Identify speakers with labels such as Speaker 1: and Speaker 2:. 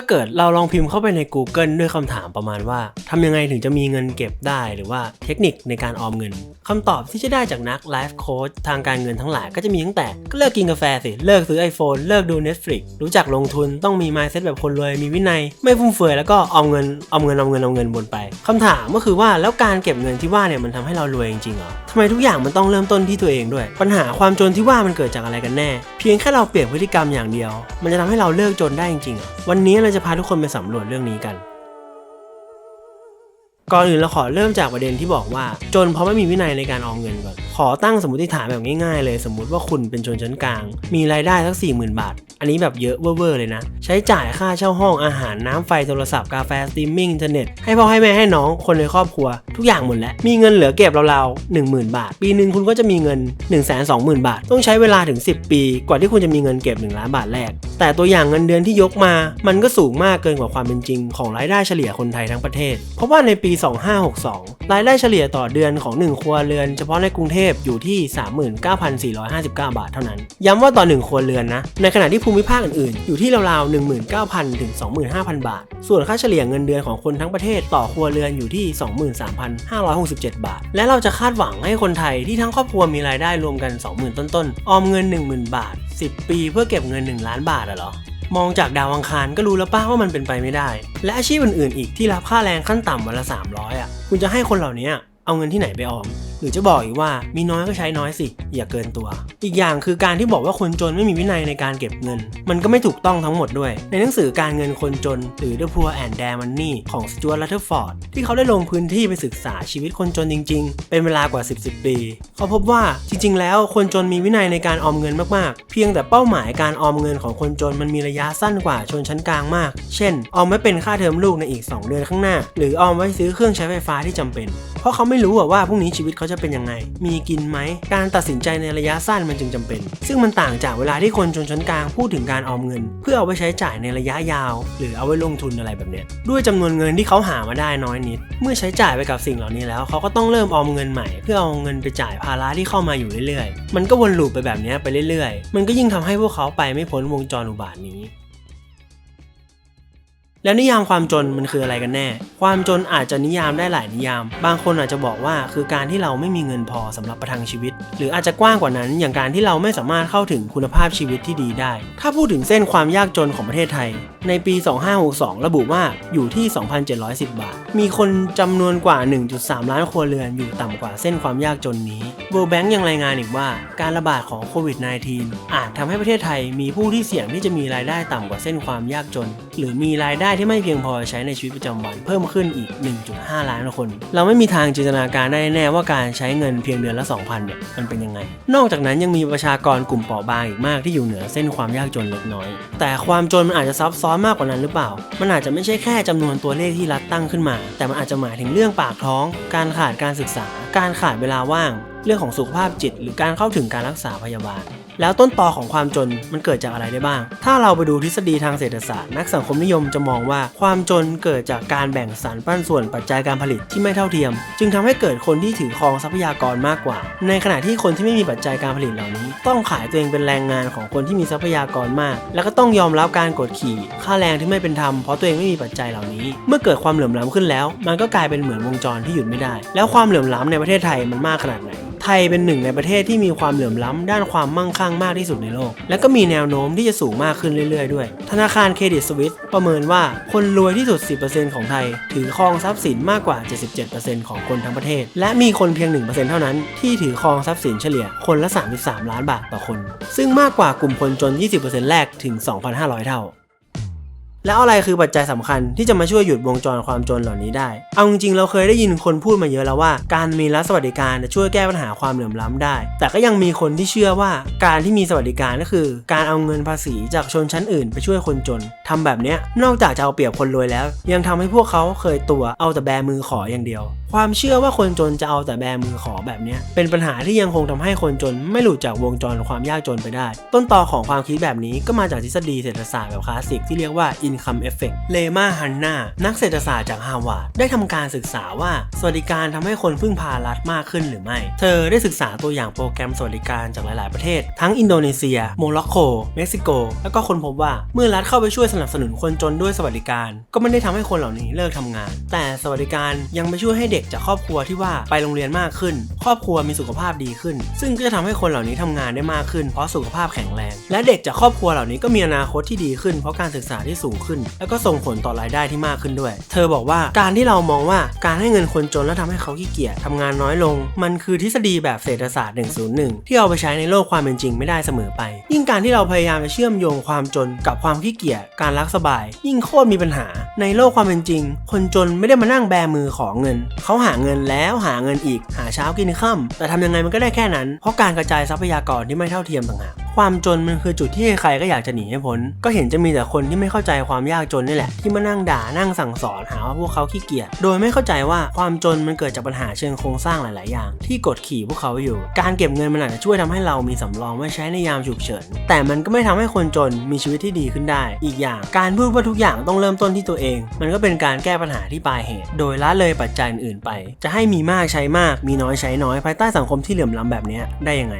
Speaker 1: ถ้าเกิดเราลองพิมพ์เข้าไปใน Google ด้วยคำถามประมาณว่าทำยังไงถึงจะมีเงินเก็บได้หรือว่าเทคนิคในการออมเงินคำตอบที่จะได้จากนักไลฟ์โค้ชทางการเงินทั้งหลายก็จะมีตั้งแต่ ก็เลิกกินกาแฟสิ เลิกซื้อ iPhone เลิกดู Netflix รู้จักลงทุนต้องมี mindset แบบคนรวยมีวินัย ไม่ฟุ่มเฟือยแล้วก็ออมเงินออมเงินออมเงินออมเงินบนไปคำถามก็คือว่าแล้วการเก็บเงินที่ว่าเนี่ยมันทำให้เรารวยจริงๆเหรอทำไมทุกอย่างมันต้องเริ่มต้นที่ตัวเองด้วย ปัญหาความจนที่ว่ามันเกิดจากอะไรกันแน่เพียงแค่เราเปลี่ยนพฤติกรรมอย่างเดียว มันจะทำให้เราเลิกจนได้จริงๆ วันนี้เราจะพาทุกคนไปสำรวจเรื่องนี้กัน ก่อนอื่นเราขอเริ่มจากประเด็นที่บอกว่า จนเพราะไม่มีวินัยในการออมเงินก่อน อตั้งสมมติฐานแบบง่ายๆเลย สมมุติว่าคุณเป็นชนชั้นกลาง มีรายได้สัก40,000 บาท อันนี้แบบเยอะเวอร์เลยนะ ใช้จ่ายค่าเช่าห้องอาหารน้ำไฟโทรศัพท์กาแฟสตรีมมิ่งอินเทอร์เน็ตให้พ่อให้แม่ให้น้องคนในครอบครัว ทุกอย่างหมดแล้ว มีเงินเหลือเก็บราวๆ10,000 บาท ปีหนึ่งคุณก็จะมีเงิน 1 2 0 0 0 0 บาท ต้องใช้เวลาถึง 10 ปี กว่าที่คุณจะมีเงินเก็บ1ล้านบาทแรก แต่ตัวอย่างเงินเดือนที่ยกมา มันก็สูงมากเกินกว่าความเป็นจริง ของรายได้เฉลี่ยคนไทยทั้งประเทศ เพราะว่าในปี 2562 รายได้เฉลี่ยต่อเดือนของ 1 ครัวเรือนเฉพาะในกรุงเทพอยู่ที่ 39,459 บาทเท่านั้น ย้ำว่าต่อ 1 ครัวเรือนนะ ในขณะที่ภูมิภาคอื่นๆ อยู่ที่ราวๆ 19,000 ถึง 25,000 บาท ส่วนค่าเฉลี่ยเงินเดือนของคนทั้งประเทศต่อครัวเรือนอยู่ที่ 23,567 บาท และเราจะคาดหวังให้คนไทยที่ทั้งครอบครัวมีรายได้รวมกัน 20,000 ต้นๆ ออมเงิน 10,000 บาท 10 ปีเพื่อเก็บเงิน 1 ล้านบาทอะเหรอมองจากดาวอังคารก็รู้แล้วป้าว่ามันเป็นไปไม่ได้ และอาชีพอื่นๆ อีกที่รับค่าแรงขั้นต่ำวันละ 300 อะ คุณจะให้คนเหล่านี้เอาเงินที่ไหนไปออม หรือจะบอกอีกว่ามีน้อยก็ใช้น้อยสิ อย่าเกินตัว อีกอย่างคือการที่บอกว่าคนจนไม่มีวินัยในการเก็บเงิน มันก็ไม่ถูกต้องทั้งหมดด้วย ในหนังสือการเงินคนจน หรือ The Poor and Their Money ของ Stuart Rutherford ที่เขาได้ลงพื้นที่ไปศึกษาชีวิตคนจนจริง ๆ เป็นเวลากว่า 10 10 ปี เขาพบว่าจริง ๆ แล้วคนจนมีวินัยในการออมเงินมากๆ เพียงแต่เป้าหมายการออมเงินของคนจนมันมีระยะสั้นกว่าชนชั้นกลางมาก เช่น ออมไว้เป็นค่าเทอมลูกในอีก 2 เดือนข้างหน้า หรือออมไว้ซื้อเครื่องใช้ไฟฟ้าที่จำเป็น ราะเขาไม่รู้ว่าพรุ่งนี้ชีวิตเขาจะเป็นยังไง มีกินไหม การตัดสินใจในระยะสั้นมันจึงจำเป็น ซึ่งมันต่างจากเวลาที่คนชนชั้นกลางพูดถึงการออมเงิน เพื่อเอาไปใช้จ่ายในระยะยาว หรือเอาไว้ลงทุนอะไรแบบเนี้ยด้วยจำนวนเงินที่เขาหามาได้น้อยนิด เมื่อใช้จ่ายไปกับสิ่งเหล่านี้แล้ว เขาก็ต้องเริ่มออมเงินใหม่ เพื่อเอาเงินไปจ่ายภาระที่เข้ามาอยู่เรื่อยๆ มันก็วนลูปไปแบบนี้ไปเรื่อยๆ มันก็ยิ่งทำให้พวกเขาไปไม่พ้นวงจรอุบาทนี้ แล้วนิยามความจนมันคืออะไรกันแน่ ความจนอาจจะนิยามได้หลายนิยาม บางคนอาจจะบอกว่าคือการที่เราไม่มีเงินพอสำหรับประทังชีวิต หรืออาจจะกว้างกว่านั้นอย่างการที่เราไม่สามารถเข้าถึงคุณภาพชีวิตที่ดีได้ ถ้าพูดถึงเส้นความยากจนของประเทศไทย ในปี 2562 ระบุว่าอยู่ที่ 2,710 บาท มีคนจำนวนกว่า 1.3 ล้านครัวเรือนอยู่ต่ำกว่าเส้นความยากจนนี้ World Bank ยังรายงานอีกว่าการระบาดของโควิด -19 อาจทำให้ประเทศไทยมีผู้ที่เสี่ยงที่จะมีรายได้ต่ำกว่าเส้นความยากจน หรือมีรายได้ที่ไม่เพียงพอใช้ในชีวิตประจำวันเพิ่มขึ้นอีก 1.5 ล้านคน เราไม่มีทางจินตนาการได้แน่ว่าการใช้เงินเพียงเดือนละ 2,000เนี่ยมันเป็นยังไง นอกจากนั้นยังมีประชากรกลุ่มเปราะบางอีกมากที่อยู่เหนือเส้นความยากจนเล็กน้อย แต่ความจนมันอาจจะซับซ้อนมากกว่านั้นหรือเปล่า มันอาจจะไม่ใช่แค่จำนวนตัวเลขที่รัฐตั้งขึ้นมา แต่มันอาจจะหมายถึงเรื่องปากท้อง การขาดการศึกษา การขาดเวลาว่าง เรื่องของสุขภาพจิต หรือการเข้าถึงการรักษาพยาบาล แล้วต้นตอของความจนมันเกิดจากอะไรได้บ้าง ถ้าเราไปดูทฤษฎีทางเศรษฐศาสตร์ นักสังคมนิยมจะมองว่าความจนเกิดจากการแบ่งสรรปันส่วนปัจจัยการผลิตที่ไม่เท่าเทียม จึงทำให้เกิดคนที่ถือครองทรัพยากรมากกว่า ในขณะที่คนที่ไม่มีปัจจัยการผลิตเหล่านี้ ต้องขายตัวเองเป็นแรงงานของคนที่มีทรัพยากรมาก แล้วก็ต้องยอมรับการกดขี่ ค่าแรงที่ไม่เป็นธรรมเพราะตัวเองไม่มีปัจจัยเหล่านี้ เมื่อเกิดความเหลื่อมล้ำขึ้นแล้ว มันก็กลายเป็นเหมือนวงจรที่หยุดไม่ได้ แล้วความเหลื่อมล้ำในประเทศไทยมันมากขนาดไหน ไทยเป็นหนึ่งในประเทศที่มีความเหลื่อมล้ำด้านความมั่งคั่งมากที่สุดในโลก และก็มีแนวโน้มที่จะสูงมากขึ้นเรื่อยๆ ด้วย ธนาคารเครดิตสวิสประเมินว่าคนรวยที่สุด 10%ของไทย ถือครองทรัพย์สินมากกว่า 77%ของคนทั้งประเทศ และมีคนเพียง 1%เท่านั้นที่ถือครองทรัพย์สินเฉลี่ยคนละ 33 ล้านบาทต่อคน ซึ่งมากกว่ากลุ่มคนจน 20%แรกถึง 2,500 เท่า แล้วอะไรคือปัจจัยสำคัญที่จะมาช่วยหยุดวงจรความจนเหล่านี้ได้ เอาจริงๆเราเคยได้ยินคนพูดมาเยอะแล้วว่า การมีรัฐสวัสดิการจะช่วยแก้ปัญหาความเหลื่อมล้ำได้ แต่ก็ยังมีคนที่เชื่อว่าการที่มีสวัสดิการก็คือ การเอาเงินภาษีจากชนชั้นอื่นไปช่วยคนจนทำแบบเนี้ยนอกจากจะเอาเปรียบคนรวยแล้ว ยังทำให้พวกเขาเคยตัวเอาแต่แบมือขออย่างเดียว ความเชื่อว่าคนจนจะเอาแต่แบมือขอแบบเนี้ยเป็นปัญหาที่ยังคงทำให้คนจนไม่หลุดจากวงจรความยากจนไปได้ ต้นตอของความคิดแบบนี้ก็มาจากทฤษฎีเศรษฐศาสตร์แบบคลาสสิกที่เรียกว่า in Income Effect เลมาฮันนานักเศรษฐศาสตร์จากฮาวาดได้ทำการศึกษาว่าสวัสดิการทำให้คนพึ่งพารัฐมากขึ้นหรือไม่ เธอได้ศึกษาตัวอย่างโปรแกรมสวัสดิการจากหลาย ๆ ประเทศ ทั้งอินโดนีเซีย โมร็อกโก เม็กซิโก แล้วก็คนพบว่าเมื่อรัฐเข้าไปช่วยสนับสนุนคนจนด้วยสวัสดิการ ก็ไม่ได้ทำให้คนเหล่านี้เลิกทำงาน แต่สวัสดิการยังไปช่วยให้เด็กจากครอบครัวที่ว่าไปโรงเรียนมากขึ้น ครอบครัวมีสุขภาพดีขึ้น ซึ่งก็จะทำให้คนเหล่านี้ทำงานได้มากขึ้น เพราะสุขภาพแข็งแรง และเด็กจากครอบครัวเหล่านี้ก็มีอนาคตที่ดีขึ้น เพราะการศึกษาที่สูงขึ้น แล้วก็ส่งผลต่อรายได้ที่มากขึ้นด้วย เธอบอกว่าการที่เรามองว่าการให้เงินคนจนแล้วทำให้เขาขี้เกียจทำงานน้อยลง มันคือทฤษฎีแบบเศรษฐศาสตร์ 101 ที่เอาไปใช้ในโลกความเป็นจริงไม่ได้เสมอไป ยิ่งการที่เราพยายามจะเชื่อมโยงความจนกับความขี้เกียจการรักสบาย ยิ่งโคตรมีปัญหา ในโลกความเป็นจริง คนจนไม่ได้มานั่งแบมือขอเงิน เขาหาเงินแล้วหาเงินอีกหาเช้ากินค่ำแต่ทำยังไงมันก็ได้แค่นั้น เพราะการกระจายทรัพยากรที่ไม่เท่าเทียมต่างหากความจนมันคือจุดที่ใครๆก็อยากจะหนีให้พ้น ก็เห็นจะมีแต่คนที่ไม่เข้าใจความยากจนนี่แหละ ที่มานั่งด่านั่งสั่งสอนหาว่าพวกเขาขี้เกียจ โดยไม่เข้าใจว่าความจนมันเกิดจากปัญหาเชิงโครงสร้างหลาย ๆ อย่าง ที่กดขี่พวกเขาอยู่ การเก็บเงินมันอาจจะช่วยทำให้เรามีสำรองไว้ใช้ในยามฉุกเฉิน แต่มันก็ไม่ทำให้คนจนมีชีวิตที่ดีขึ้นได้ อีกอย่างการพูดว่าทุกอย่างต้องเริ่มต้นที่ตัวเอง มันก็เป็นการแก้ปัญหาที่ปลายเหตุ โดยละเลยปัจจัยอื่นๆไป จะให้มีมากใช้มาก มีน้อยใช้น้อยภายใต้สังคมที่เหลื่อมล้ำแบบนี้ได้ยังไง